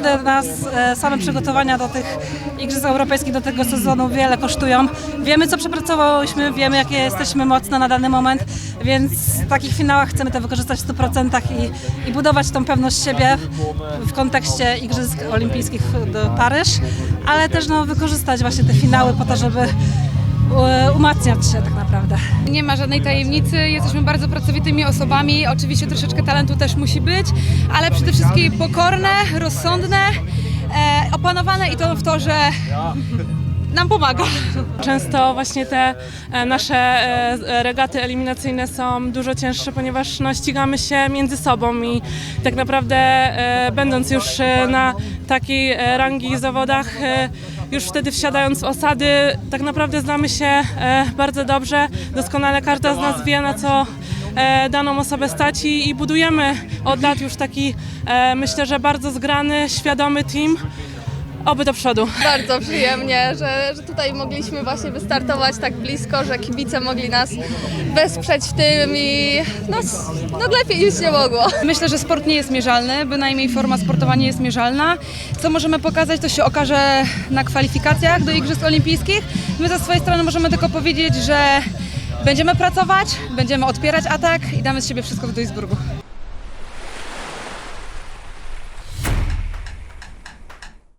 naprawdę nas e, same przygotowania do tych Igrzysk Europejskich, do tego sezonu wiele kosztują. Wiemy, co przepracowałyśmy, wiemy, jakie jesteśmy mocne na dany moment, więc w takich finałach chcemy to wykorzystać w 100% i, i budować tą pewność siebie w, kontekście Igrzysk Olimpijskich do Paryż, ale też no, wykorzystać właśnie te finały po to, żeby umacniać się tak naprawdę. Nie ma żadnej tajemnicy, jesteśmy bardzo pracowitymi osobami, oczywiście troszeczkę talentu też musi być, ale przede wszystkim pokorne, rozsądne, e, opanowane i to w to, że nam pomaga. Często właśnie te e, nasze e, regaty eliminacyjne są dużo cięższe, ponieważ no, ścigamy się między sobą i tak naprawdę e, będąc już e, na takiej e, rangi zawodach, e, już wtedy wsiadając w osady, tak naprawdę znamy się e, bardzo dobrze. Doskonale każda z nas wie, na co e, daną osobę stać i, i budujemy od lat już taki, e, myślę, że bardzo zgrany, świadomy team. Oby do przodu. Bardzo przyjemnie, że, że tutaj mogliśmy właśnie wystartować tak blisko, że kibice mogli nas wesprzeć w tym i no, no lepiej już nie mogło. Myślę, że sport nie jest mierzalny, bynajmniej forma sportowa nie jest mierzalna. Co możemy pokazać, to się okaże na kwalifikacjach do Igrzysk Olimpijskich. My ze swojej strony możemy tylko powiedzieć, że będziemy pracować, będziemy odpierać atak i damy z siebie wszystko w Duisburgu.